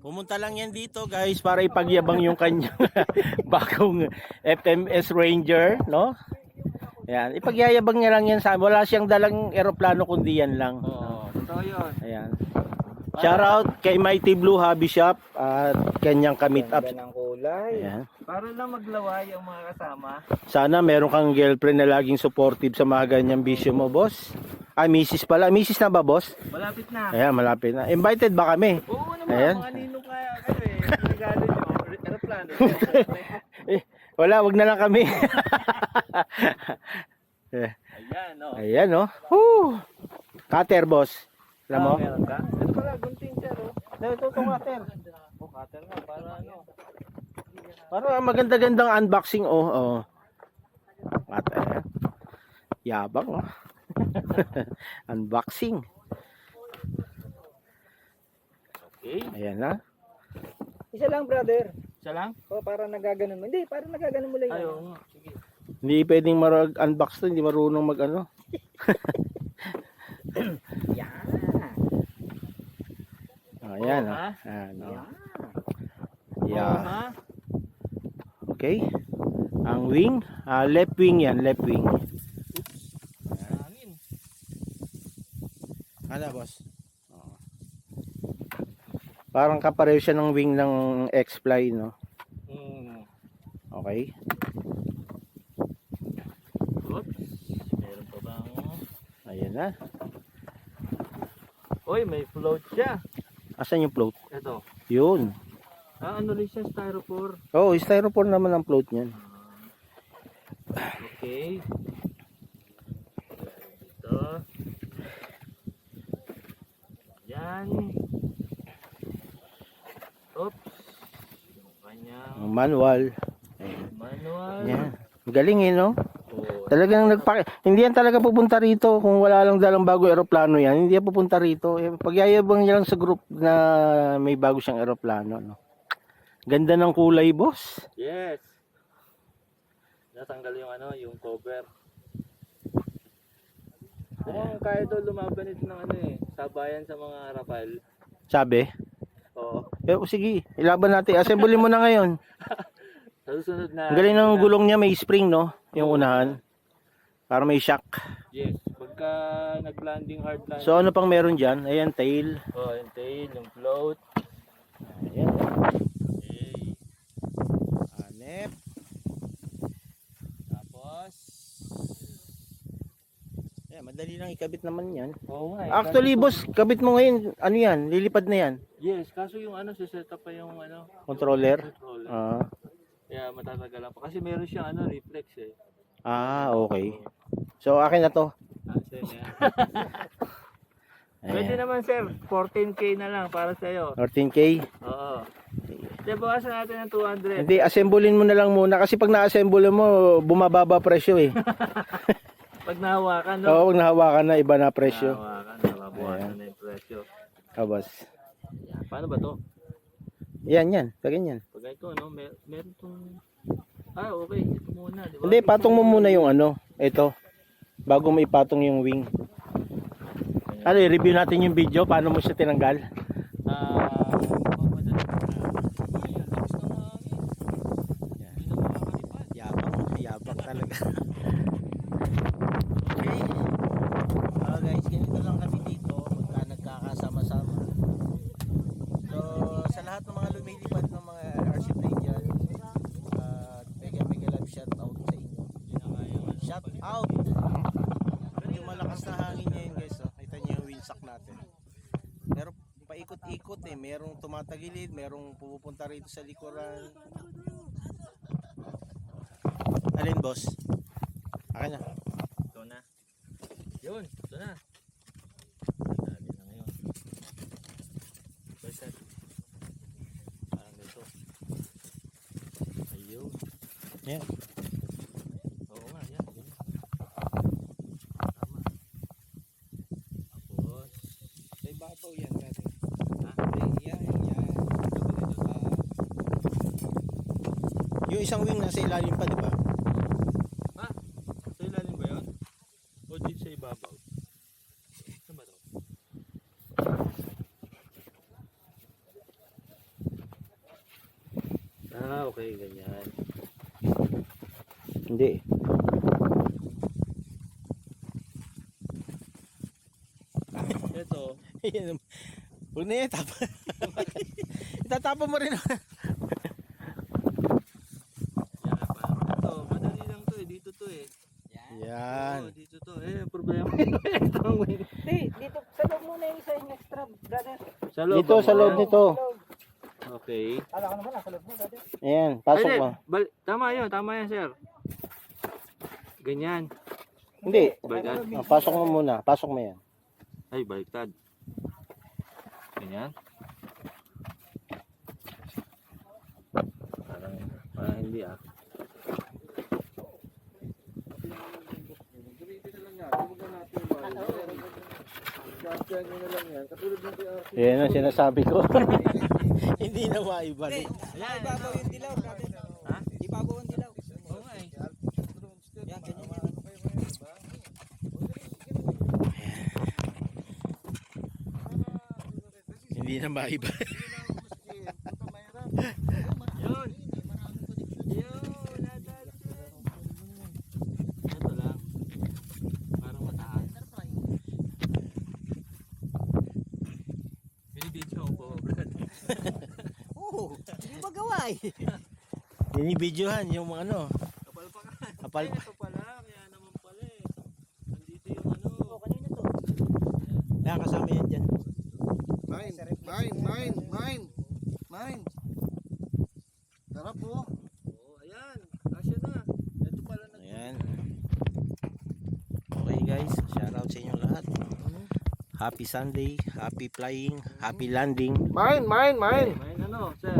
Pumunta lang yan dito guys para ipagyabang yung kanyang bagong FMS Ranger, no? Ayan, ipagyayabang niya lang yan sa wala siyang dalang eroplano kundi yan lang. Oo, totoo yun. Ayan. Shout out kay Mighty Blue Hobby Shop at kanyang ka-meet up. Ganda ng kulay. Ayan. Para lang maglaway yung mga kasama. Sana meron kang girlfriend na laging supportive sa mga ganyang bisyo mo, boss. Ah, misis pala. Misis na ba, boss? Malapit na. Ayan, malapit na. Invited ba kami? Oo naman, Ayan. mga ninong kaya kayo eh. Regalo nyo, aeroplano. Eh, wala, wag na lang kami. Eh, Ayan, oh. Ayan, oh. Woo! Cutter, boss. Alam mo? Ah, meron ka? Ito pala, gunting siya, oh. Ito, ito, cutter. Oh, cutter nga, para ano. Para maganda-gandang unboxing, oh. oh. Cutter. Yabang, oh. unboxing. Okay. Ayan na. Isa lang, brother. Siya lang? O, para nagaganon mo. Hindi, para nagaganon mo lang. yan. Ayaw nga. Sige. Hindi pwedeng mag-unbox to, hindi marunong mag-ano. Yan. Ayan, oh. ha? Ayan, oh. Oo, Yeah. ha? Okay. Ang wing, ah, left wing yan, left wing. Ano, boss? Parang kapareho siya ng wing ng X-Fly, no? Hmm. Okay. Oops. Meron pa bang... Ayan na. Uy, may float siya. Asan yung float? Ito. Yun. Ah, ano rin siya, styrofoam. Oh, styrofoam naman ang float niyan. Okay. Ito. Yan. Oops. Yung kanyang Ang manual. manual. Yan. Galing eh, no? Oh, Talagang nagpaki... Hindi yan talaga pupunta rito kung wala lang dalang bago eroplano yan. Hindi yan pupunta rito. Eh, pagyayabang niya lang sa group na may bago siyang eroplano, no? Ganda ng kulay, boss. yes. Natanggal yung ano, yung cover. Mukhang kaya daw lumaban ito ng ano eh, sabayan sa mga rapal. Sabi. Oo. Eh, sige, ilaban natin. Assemble mo na ngayon. Sa susunod na... Ang galing ng gulong niya, may spring, no? Yung unahan. Para may shock. Yes. Pagka nag-landing hard landing. So, ano pang meron dyan? Ayan, tail. oh, yung tail, yung float. Ayan. Okay. Hanep. Ayan, madali lang ikabit naman yan. Oo nga. eh, Actually, boss, kabit mo ngayon, ano yan? Lilipad na yan. Yes, kaso yung ano, siset up pa yung ano... Controller? Controller. Ah, Kaya matatagalan pa. Kasi meron siyang ano, reflex eh. ah, okay. So, akin na to. Ah, sir, yan. Pwede Ayan. naman sir, 14k na lang para sa'yo. 14K. Oo. Di bawasan natin ng 200. Hindi, assemblein mo na lang muna. Kasi pag na-assemble mo, bumababa presyo eh. Pag nahawakan, no? Oo, pag nahawakan na, iba na presyo. Nahawakan, nababawasan na yung presyo. Ah, boss. Yan. Paano ba to? Yan, yan. Pag ganyan. Pag ito, no? Mer meron tong... Ah, okay. Ito muna, di ba? Hindi, patong mo muna yung ano. Ito. Bago mo ipatong yung wing. Ano, i-review natin yung video. Paano mo siya tinanggal? Ah, mamadali. Uy, ang lakas ng hangin. Hindi na makakalipad. Yabang, yabang talaga. okay. Ah guys, ganito lang kami dito pagka nagkakasama-sama. So, sa lahat ng mga lumilipad ng mga airship na dyan, uh, mega mega love shout out sa inyo. Shout out! Medyo malakas na hangin ngayon guys. Oh. Kita niyo yung windsack natin. Pero paikot-ikot eh. Merong tumatagilid, merong pupunta rito sa likuran. Alin boss? Akin na. Ito na. Yun, ito na. Dali na ngayon. Basta. Parang ganito. Ayun. Yan. Oo nga, yan. Ganyan. Tama. Tapos, Sa ibabaw yan natin. ah, Yan, yan. Yung isang wing nasa ilalim pa, di ba? ah, sa ilalim ba yun? O dito sa ibabaw? Saan ba to? Ah, okay, ganyan. Hindi. Ito. Huwag na yan, tapa. Itatapa mo rin. yan pa. Ito, madali lang to eh. Dito to eh. Yan. Oo, dito to. Eh, problema. Wing. Hindi, dito, sa loob muna yung isa yung extra, brother. Sa loob. Dito, ba sa loob nito. Sa. Okay. Kala ko naman, nasa loob mo, brother. Ayan, pasok mo. bal- tama yun, tama yan, sir. Ganyan. Hindi. Baliktad. Ah, pasok mo muna. Pasok mo yan. Ay, baliktad. Ganyan. Parang, parang hindi ah. Yan ang sinasabi ko. Hindi na maibalik. Ibabaw yung dilaw. Ha? Ibabaw yung dilaw. Oo nga eh. Yan, ganyan yan. Hindi na maibalik. Yun. Yun, lahat Ito lang. Parang mataas. Binibidyo ko po, Brad. Oo, eh? Binibidyohan yung mga ano. Kapal pa ka. Kapal Ay, ito pala. Kaya naman pala eh. Nandito yung ano. Oo, kanina to. Kaya kasama yan dyan. Mine, mine, mine, mine, mine. Tara po. Oo, ayan. Asya na. Ito pala na. Ayan. Okay guys, shout out sa inyo lahat. Happy Sunday, happy flying, happy landing. Mine, mine, mine. May ano, sir.